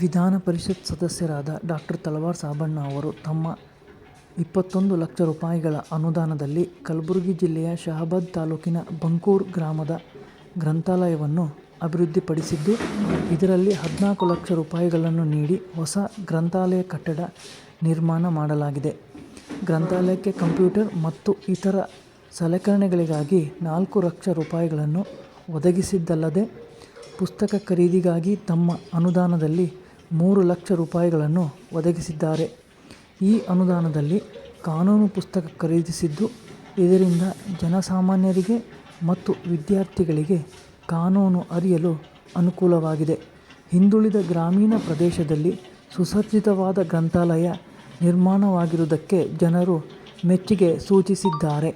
ವಿಧಾನ ಪರಿಷತ್ ಸದಸ್ಯರಾದ ಡಾಕ್ಟರ್ ತಲವಾರ್ ಸಾಬಣ್ಣ ಅವರು ತಮ್ಮ ಇಪ್ಪತ್ತೊಂದು ಲಕ್ಷ ರೂಪಾಯಿಗಳ ಅನುದಾನದಲ್ಲಿ ಕಲಬುರಗಿ ಜಿಲ್ಲೆಯ ಶಹಾಬಾದ್ ತಾಲೂಕಿನ ಬಂಕೂರ್ ಗ್ರಾಮದ ಗ್ರಂಥಾಲಯವನ್ನು ಅಭಿವೃದ್ಧಿಪಡಿಸಿದ್ದು, ಇದರಲ್ಲಿ ಹದಿನಾಲ್ಕು ಲಕ್ಷ ರೂಪಾಯಿಗಳನ್ನು ನೀಡಿ ಹೊಸ ಗ್ರಂಥಾಲಯ ಕಟ್ಟಡ ನಿರ್ಮಾಣ ಮಾಡಲಾಗಿದೆ. ಗ್ರಂಥಾಲಯಕ್ಕೆ ಕಂಪ್ಯೂಟರ್ ಮತ್ತು ಇತರ ಸಲಕರಣೆಗಳಿಗಾಗಿ ನಾಲ್ಕು ಲಕ್ಷ ರೂಪಾಯಿಗಳನ್ನು ಒದಗಿಸಿದ್ದಲ್ಲದೆ, ಪುಸ್ತಕ ಖರೀದಿಗಾಗಿ ತಮ್ಮ ಅನುದಾನದಲ್ಲಿ ಮೂರು ಲಕ್ಷ ರೂಪಾಯಿಗಳನ್ನು ಒದಗಿಸಿದ್ದಾರೆ. ಈ ಅನುದಾನದಲ್ಲಿ ಕಾನೂನು ಪುಸ್ತಕ ಖರೀದಿಸಿದ್ದು, ಇದರಿಂದ ಜನಸಾಮಾನ್ಯರಿಗೆ ಮತ್ತು ವಿದ್ಯಾರ್ಥಿಗಳಿಗೆ ಕಾನೂನು ಅರಿಯಲು ಅನುಕೂಲವಾಗಿದೆ. ಹಿಂದುಳಿದ ಗ್ರಾಮೀಣ ಪ್ರದೇಶದಲ್ಲಿ ಸುಸಜ್ಜಿತವಾದ ಗ್ರಂಥಾಲಯ ನಿರ್ಮಾಣವಾಗಿರುವುದಕ್ಕೆ ಜನರು ಮೆಚ್ಚುಗೆ ಸೂಚಿಸಿದ್ದಾರೆ.